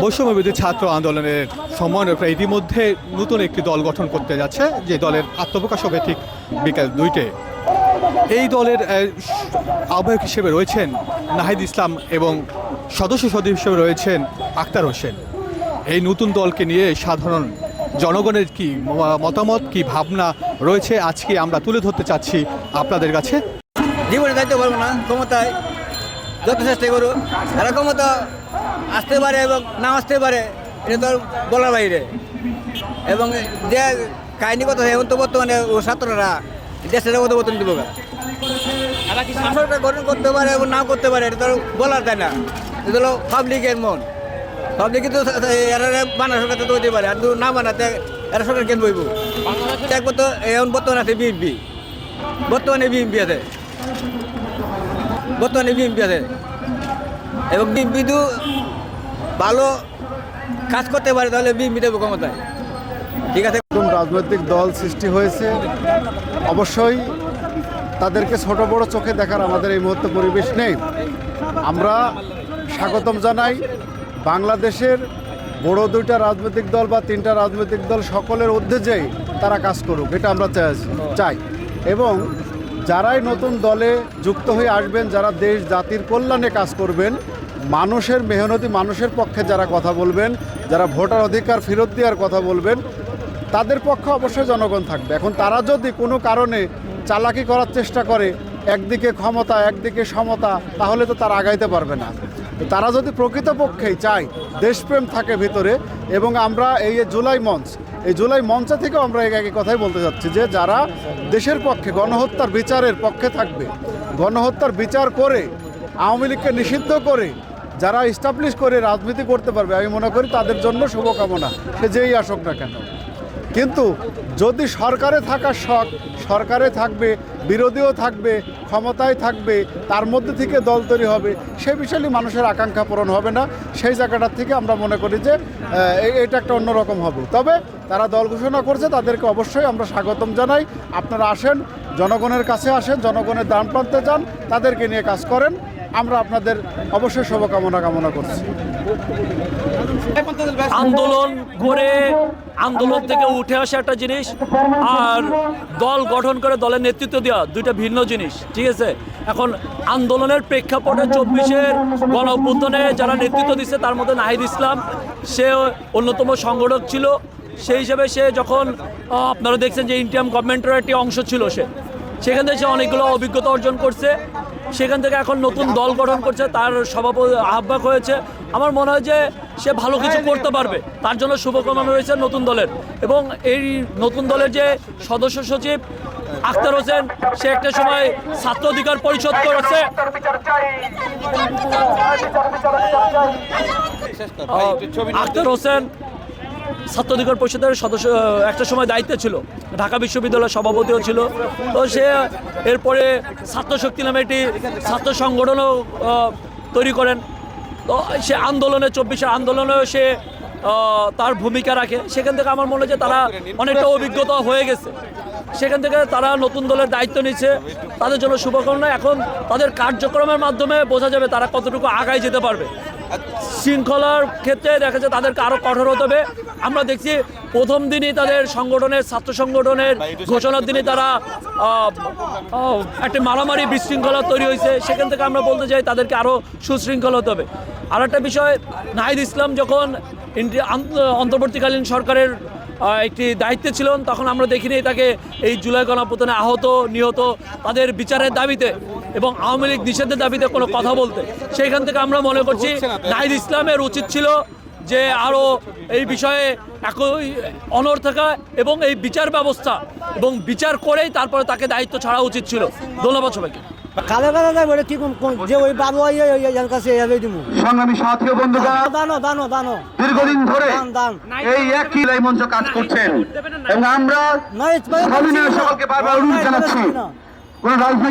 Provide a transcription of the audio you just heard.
বৈষম্যবিধি ছাত্র আন্দোলনের সমন্বয়করা ইতিমধ্যে নতুন একটি দল গঠন করতে যাচ্ছে, যে দলের আত্মপ্রকাশ হবে ঠিক বিকাল দুইটে। এই দলের আহ্বায়ক হিসেবে রয়েছেন নাহিদ ইসলাম এবং সদস্য সদস্য হিসেবে রয়েছেন আক্তার হোসেন। এই নতুন দলকে নিয়ে সাধারণ জনগণের কি মতামত, কি ভাবনা রয়েছে, আজকে আমরা তুলে ধরতে চাচ্ছি আপনাদের কাছে। জীবনে যাইতে পারব না, ক্ষমতায় যত চেষ্টা করুক এরা ক্ষমতা আসতে পারে এবং না আসতে পারে, এটা তো বলার বাইরে। এবং যে কাহিনী কথা এখন তো বর্তমানে ও ছাত্ররা দেশের বর্তমান দিব সরকার গঠন করতে পারে এবং নাও করতে পারে, এটা তো বলার যায় না। এটা হলো পাবলিকের মন। পাবলিক কিন্তু এরা বানা তো হতে পারে, আর না বানাতে এরা সরকার কেন বইব তো এখন বর্তমানে আছে বিএনপি। বর্তমানে বিএনপি আছে। বর্তমানে বিএনপি আছে। এবং বিএনপি তো ভালো কাজ করতে পারে, তাহলে বিএনপি দেবো ক্ষমতায়। ঠিক আছে? নতুন রাজনৈতিক দল সৃষ্টি হয়েছে। অবশ্যই তাদেরকে ছোট বড় চোখে দেখার আমাদের এই মুহূর্তে পরিবেশ নেই। আমরা স্বাগতম জানাই বাংলাদেশের বড় দুইটা রাজনৈতিক দল বা তিনটা রাজনৈতিক দল সকলের উদ্দেশ্যেই তারা কাজ করুক, এটা আমরা চাই- চাই। এবং যারাই নতুন দলে যুক্ত হয়ে আসবেন, যারা দেশ, জাতির কল্যাণে কাজ করবেন, মানুষের মেহনতি মানুষের পক্ষে যারা কথা বলবেন, যারা ভোটার অধিকার ফেরত দেওয়ার কথা বলবেন, তাদের পক্ষে অবশ্যই জনগণ থাকবে। এখন তারা যদি কোনো কারণে চালাকি করার চেষ্টা করে, একদিকে ক্ষমতা, একদিকে সমতা, তাহলে তো তারা আগাইতে পারবে না। তারা যদি প্রকৃতপক্ষেই চায়, দেশপ্রেম থাকে ভিতরে, এবং আমরা এই জুলাই মঞ্চ এই জুলাই মঞ্চ থেকে আমরা এক একই কথাই বলতে চাচ্ছি যে যারা দেশের পক্ষে গণহত্যার বিচারের পক্ষে থাকবে, গণহত্যার বিচার করে, আওয়ামী লীগকে নিষিদ্ধ করে, যারা ইস্টাবলিশ করে রাজনীতি করতে পারবে, আমি মনে করি তাদের জন্য শুভকামনা। সে যেই আসুক না কেন। কিন্তু যদি সরকারে থাকার শখ, সরকারে থাকবে, বিরোধীও থাকবে, ক্ষমতায় থাকবে, তার মধ্যে থেকে দল তৈরি হবে সেই বিষয়ে মানুষের আকাঙ্ক্ষা পূরণ হবে না। সেই জায়গাটার থেকে আমরা মনে করি যে এটা একটা অন্যরকম হবে। তবে তারা দল ঘোষণা করছে, তাদেরকে অবশ্যই আমরা স্বাগতম জানাই। আপনারা আসেন, জনগণের কাছে আসেন, জনগণের দান প্রান্তে যান, তাদেরকে নিয়ে কাজ করেন। আমরা আপনাদের অবশ্যই শুভকামনা কামনা করছি। আন্দোলন করে আন্দোলন থেকে উঠে আসা একটা জিনিস, আর দল গঠন করে দলের নেতৃত্ব দেওয়া দুইটা ভিন্ন জিনিস, ঠিক আছে? এখন আন্দোলনের প্রেক্ষাপটে চব্বিশের গণ যারা নেতৃত্ব দিচ্ছে, তার মধ্যে নাহিদ ইসলাম, সে অন্যতম সংগঠক ছিল। সেই হিসেবে সে যখন আপনারা দেখছেন যে ইন্ডিয়ান গভর্নমেন্টের একটি অংশ ছিল সে। সেখান থেকে সে অনেকগুলো অভিজ্ঞতা অর্জন করছে। সেখান থেকে এখন নতুন দল গঠন করছে তার সভাপতি আহ্বায়ক হয়েছে। আমার মনে হয় যে সে ভালো কিছু করতে পারবে। তার জন্য শুভকামনা রয়েছে নতুন দলের। এবং এই নতুন দলের যে সদস্য সচিব আখতার হোসেন সে একটা সময় ছাত্র অধিকার পরিষদ করেছে। আখতার হোসেন ছাত্র অধিকার পরিষদের সদস্য একটা সময় দায়িত্বে ছিল। ঢাকা বিশ্ববিদ্যালয়ের সভাপতিও ছিল। তো সে, এরপরে ছাত্র শক্তি নামে একটি ছাত্র সংগঠনও তৈরি করেন। তো সে আন্দোলনে, চব্বিশের আন্দোলনেও সে তার ভূমিকা রাখে। সেখান থেকে আমার মনে হয় যে তারা অনেকটা অভিজ্ঞতা হয়ে গেছে। সেখান থেকে তারা নতুন দলের দায়িত্ব নিচ্ছে। তাদের জন্য শুভকামনা। এখন তাদের কার্যক্রমের মাধ্যমে বোঝা যাবে তারা কতটুকু আগায় যেতে পারবে। শৃঙ্খলার ক্ষেত্রে দেখা যায় তাদেরকে আরও কঠোর হতে হবে। আমরা দেখছি প্রথম দিনই তাদের সংগঠনের, ছাত্র সংগঠনের ঘোষণার দিনই তারা একটা মারামারি বিশৃঙ্খলা তৈরি হয়েছে। সেখান থেকে আমরা বলতে চাই তাদেরকে আরও সুশৃঙ্খল হতে হবে। আর একটা বিষয়, নাহিদ ইসলাম যখন অন্তর্বর্তীকালীন সরকারের একটি দায়িত্বে ছিলেন, তখন আমরা দেখিনি তাকে এই জুলাই গণপ্রতনে আহত, নিহত। তাদের বিচারের দাবিতে এবং আওয়ামী লীগ নিষেধের দাবিতে কোনো কথা বলতে। সেইখান থেকে আমরা মনে করছি নাহিদ ইসলামের উচিত ছিল যে আরও এই বিষয়ে একই অনর থাকা এবং এই বিচার ব্যবস্থা এবং বিচার করেই তারপরে তাকে দায়িত্ব ছাড়া উচিত ছিল। ধন্যবাদ সবাইকে। কালে কালে যাই বলে কি কোন কোন- যে ওই বাবু আই কাছে এলে দিমু? সংগ্রামী সাথী ও বন্ধুগণ দানো দানো দানো দীর্ঘদিন ধরে দান দান এই একই লাই মঞ্চ কাজ করছেন। এবং আমরা সকলকে বারবার অনুরোধ জানাচ্ছি। কোন রাজনৈতিক